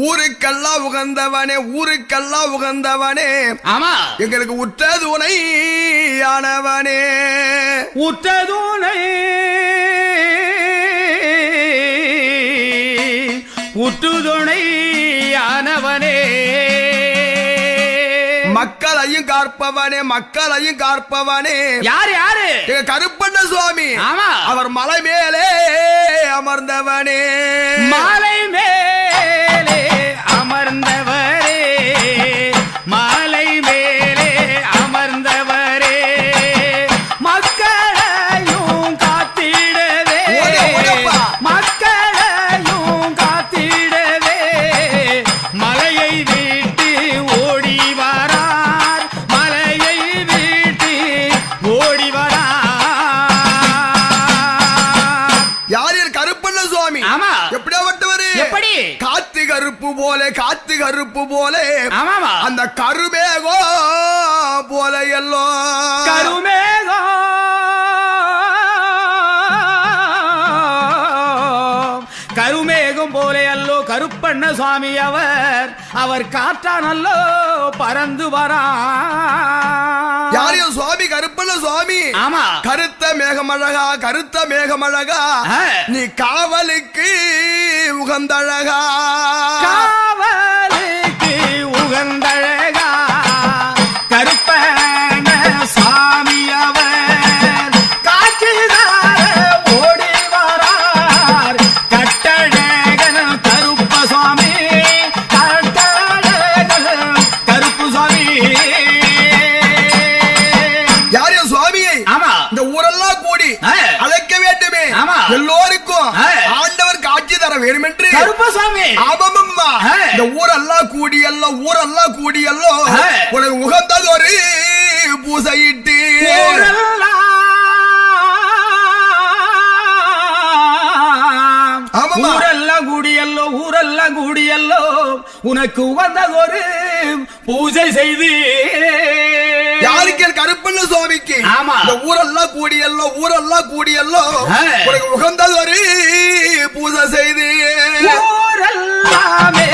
ஊருக்கெல்லாம் உகந்தவனே ஊருக்கெல்லாம் உகந்தவனே. ஆமா. எங்களுக்கு உற்ற துணை ஆனவனே. உற்றதுணை. உற்றுதுணை ஆனவனே. மக்களையும் காற்பவனே மக்களையும் காற்பவனே யாரு யாரு? கருப்பண்ண சுவாமி. ஆமா. அவர் மலை மேலே அமர்ந்தவனே. கருப்பு போல காத்து கருப்பு போல. அந்த கருமேகோ போல எல்லோ கருமேகம் கருமேகம் போலே அல்லோ கருப்பண்ண சுவாமி அவர். அவர் காற்றானல்லோ பறந்து வரா யார் யார் சுவாமி கருப்பண்ண சுவாமி. ஆமா. கருத்த மேகமழகா கருத்த மேகமழகா. நீ காவலுக்கு உகந்தழகா. வேண்டும் என்று கருப்ப சுவாமி ஆமாமம்மா. இந்த ஊரெல்லாம் கூடி எல்லாம் ஊரெல்லாம் கூடி எல்லாம் ஆ. உனக்கு உகந்தது ஒரு பூசையிட்டு ஊரெல்லாம் கூடியல்லோ ஊரெல்லாம் கூடியல்லோ உனக்கு உகந்ததொரு பூஜை செய்து யாருக்கு கருப்பண்ண சுவாமிக்கு ஆமா. இந்த ஊரெல்லாம் கூடி எல்லாம் ஊரெல்லாம் கூடி எல்லாம் ஆ. உனக்கு உகந்தது ஒரு பூசை செய்து ஊரெல்லாமே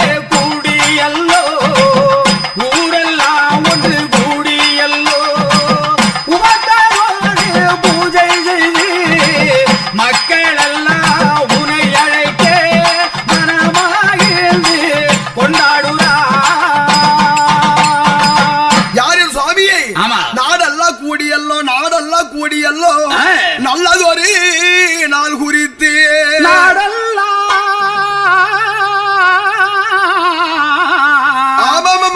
கூடியல்லோ நாடெல்லாம் கூடியல்லோ. ஆ. நல்லது ஒரு நாள் குறித்து.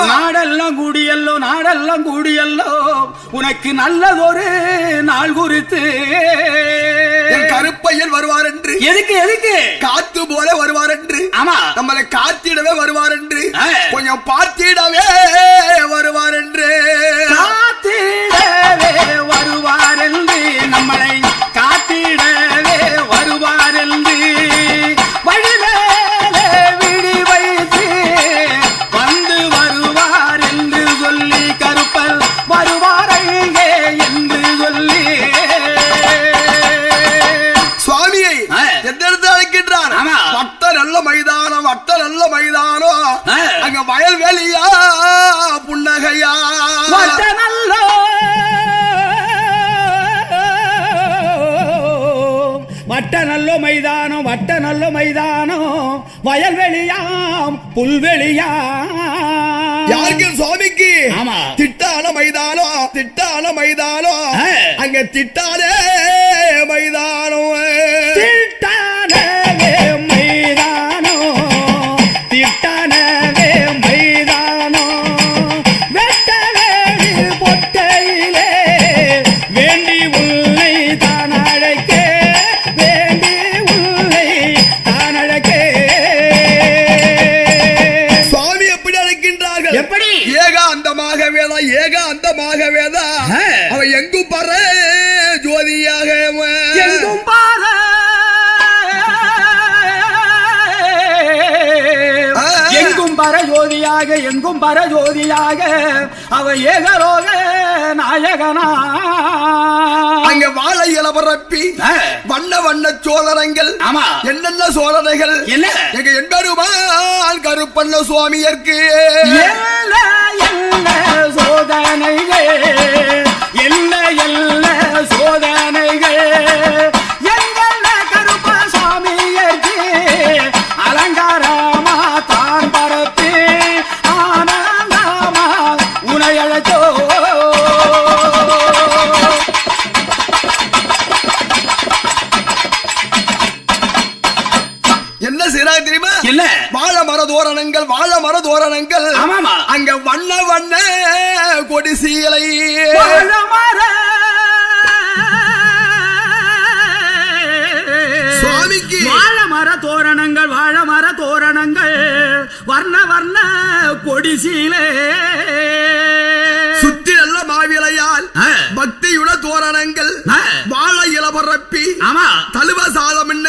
நாடெல்லாம் கூடியல்லோ நாடெல்லாம் கூடியல்லோ. உனக்கு நல்லதொரு நாள் குறித்து. கருப்பையன் வருவார் என்று எதுக்கு எதுக்கு? காத்து போல வருவார் என்று ஆமா. நம்மளை காத்திடவே வருவார் என்று. கொஞ்சம் பார்த்திடவே வருவார் என்று மைதானம் வட்ட நல்ல மைதானம். அங்க வயல்வெளியா புன்னகையா. நல்ல வட்ட நல்ல மைதானம் வட்ட நல்ல மைதானம். வயல்வெளியாம் புல்வெளியாம். யாருக்கு சுவாமிக்கு? ஆமா. திட்டான மைதானம் திட்டான மைதானம். அங்க திட்டானே மைதானம். ஏகாந்தமாக வேதா ஆ. அவன் எங்கும் பற ஜோதியாக எங்கும் பார. எங்கும் பரஜோதியாக எங்கும் பரஜோதியாக அவ ஏகலோக நாயகனா அங்க வாழை இளவரப்பி. வண்ண வண்ண சோழரங்கள் ஆமா. என்னென்ன சோழரைகள் என்ன? எங்க என்பருமான் கருப்பண்ண சுவாமியர்க்கு எல்ல எல்ல உனை அழைத்தோ என்ன செய்றாங்க தெரியுமா என்ன? வாழ மர தோரணங்கள் வாழ மர தோரணங்கள் ஆமாமா. அங்க வண்ண வண்ண கொடி சீலை சுவாமிக்கு. வாழ மர தோரணங்கள் வாழ மர தோரணங்கள் வர்ண வர்ண கொடிசீலே சுத்தி பக்தியுள்ள தோரணங்கள் ஆ. வாழ இளவரப்பி ஆமா தழுவ சாதம் என்ன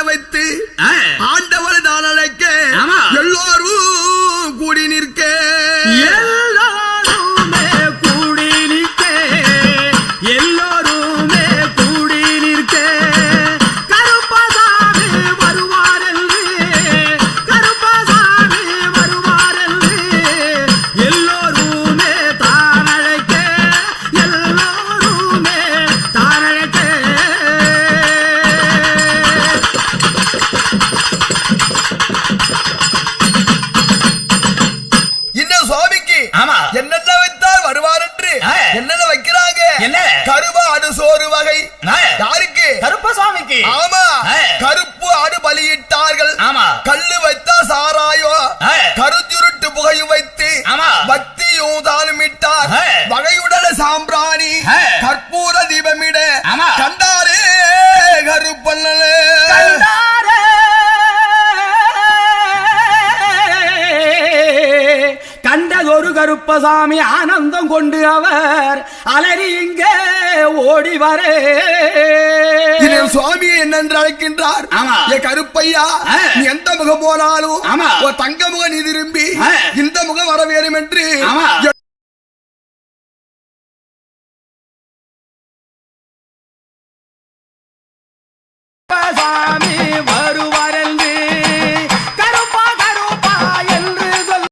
கண்டதொரு கருப்பசாமி ஆனந்தம் கொண்டு அவர் அலறி இங்கே ஓடி வரே. இதை சுவாமியை என்னென்று அழைக்கின்றார்? கருப்பையா எந்த முகம் போனாலும் தங்க முகம் நீ திரும்பி. இந்த முகம் வர வேண்டும் என்று.